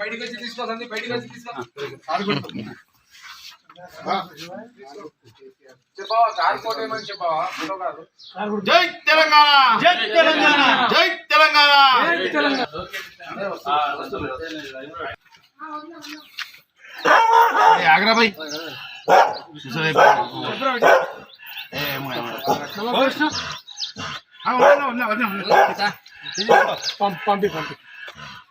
బయటికి వచ్చి తీసుకో సందీప్ బయటికి వచ్చి తీసుకో ఆడుకుంటూ చెప్పావా? కారు కోట ఏమని చెప్పావా? ఫోటో కాదు. జై తెలంగాణ! జై తెలంగాణ! జై తెలంగాణ! ఏ, ఆగ్రా భాయ్ చూసారా ఇప్పుడు? ఏ, ఏమో, ఏమో. ఆ, ఉన్నా, ఉన్నా, ఉన్నా, ఉన్నా. పంపి పంపి.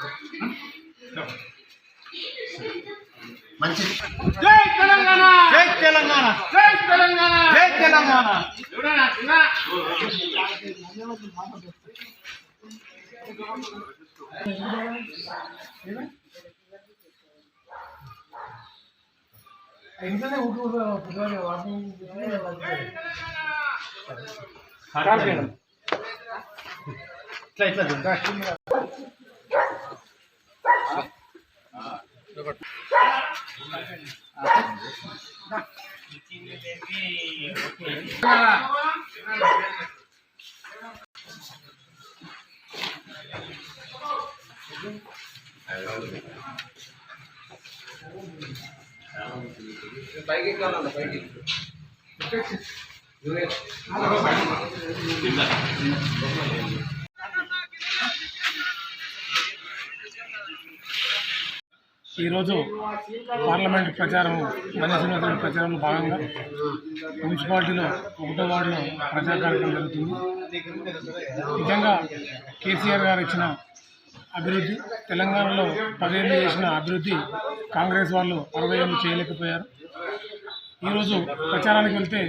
కర్మగారి జై తెలంగాణ! జై తెలంగాణ! జై తెలంగాణ! జై తెలంగాణ! ఇట్లా ఇట్లా పైకి ఎక్కాలన్న పైకి ఈరోజు పార్లమెంట్ ప్రచారం మనసిన ప్రచారంలో భాగంగా మున్సిపాలిటీలో ఒకటో వార్డులో ప్రచార కార్యక్రమం జరుగుతుంది. నిజంగా కేసీఆర్ గారు ఇచ్చిన అభివృద్ధి తెలంగాణలో పదేళ్ళు చేసిన అభివృద్ధి కాంగ్రెస్ వాళ్ళు అరవై ఏళ్ళు చేయలేకపోయారు. ఈరోజు ప్రచారానికి వెళ్తే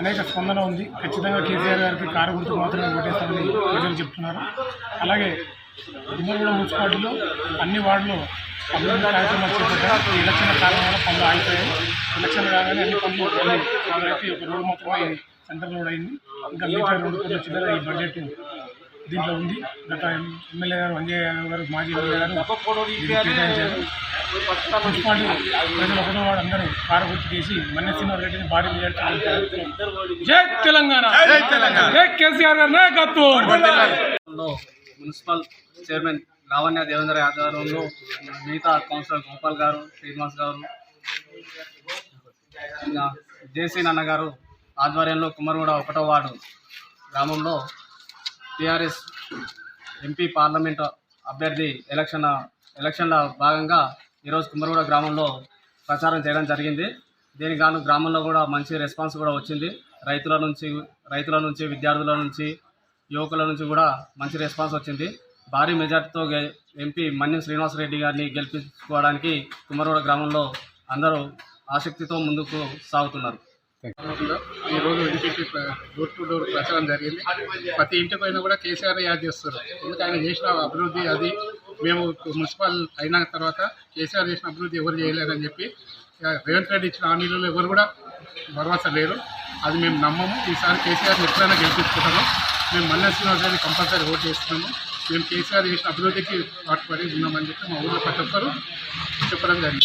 అనేక స్పందన ఉంది. ఖచ్చితంగా కేసీఆర్ గారికి కారు గుర్తు మాత్రమే ఓటేస్తామని ప్రజలు చెప్తున్నారు. అలాగే ఉమ్మడిగూడ మున్సిపాలిటీలో అన్ని వార్డులో అభివృద్ధి కార్యక్రమాలు చేపట్టారు. ఎలక్షన్ కారణం వల్ల పనులు ఆగిపోయాయి. ఎలక్షన్ కాగానే అన్ని పనులు మొదలైతే ఒక రోడ్ మొత్తం సెంటర్ రోడ్ అయింది. ఇంకా మిగతా రెండు కోట్ల చిల్లర ఈ బడ్జెట్ దీంట్లో ఉంది. గత ఎమ్మెల్యే గారు అంజయ్య గారు మాజీ ఎమ్మెల్యే గారు కేటాయించారు మున్సిపాలిటీ ప్రజలు ఒకటో వాడు అందరూ కారు గుర్తు చేసి మన్నెసిన రెడ్డిని భారీ జై తెలంగాణ. జై తెలంగాణ. జై కేసీఆర్ గారి నాయకత్వం. లో మున్సిపల్ చైర్మన్ లావణ్య దేవేంద్ర ఆధ్వర్యంలో మిగతా కౌన్సిలర్ గోపాల్ గారు శ్రీనివాస్ గారు జేసీ నాన్న గారు ఆధ్వర్యంలో కుమరగూడ ఒకటో వార్డు గ్రామంలో టీఆర్ఎస్ ఎంపీ పార్లమెంట్ అభ్యర్థి ఎలక్షన్ ఎలక్షన్ల భాగంగా ఈరోజు కుమరగూడ గ్రామంలో ప్రచారం చేయడం జరిగింది. దీనికి గాను గ్రామంలో కూడా మంచి రెస్పాన్స్ కూడా వచ్చింది. రైతుల నుంచి రైతుల నుంచి విద్యార్థుల నుంచి యువకుల నుంచి కూడా మంచి రెస్పాన్స్ వచ్చింది. భారీ మెజార్టీతో గె- ఎంపీ మన్యం శ్రీనివాసరెడ్డి గారిని గెలిపించుకోవడానికి కుమ్మరోడ గ్రామంలో అందరూ ఆసక్తితో ముందుకు సాగుతున్నారు. ఈరోజు ఎన్టీపీ డోర్ టు డోర్ ప్రచారం జరిగింది. ప్రతి ఇంటి పైన కూడా కేసీఆర్ యాద్ చేస్తారు. ఎందుకంటే ఆయన చేసిన అభివృద్ధి అది. మేము మున్సిపల్ అయిన తర్వాత కేసీఆర్ చేసిన అభివృద్ధి ఎవరు చేయలేదని చెప్పి రేవంత్ రెడ్డి ఇచ్చిన హామీలలో ఎవరు కూడా భరోసా లేరు. అది మేము నమ్మము. ఈసారి కేసీఆర్ని ఎప్పుడైనా గెలిపించుకుంటాము. మేము మల్లె శ్రీనివాస్ గారిని కంపల్సరీ ఓటు చేస్తున్నాము. మేము కేసీఆర్ చేసిన అభివృద్ధికి పాటుపడి ఉన్నామని చెప్పి మా ఊళ్ళో ప్రతి ఒక్కరు చెప్పడం జరిగింది.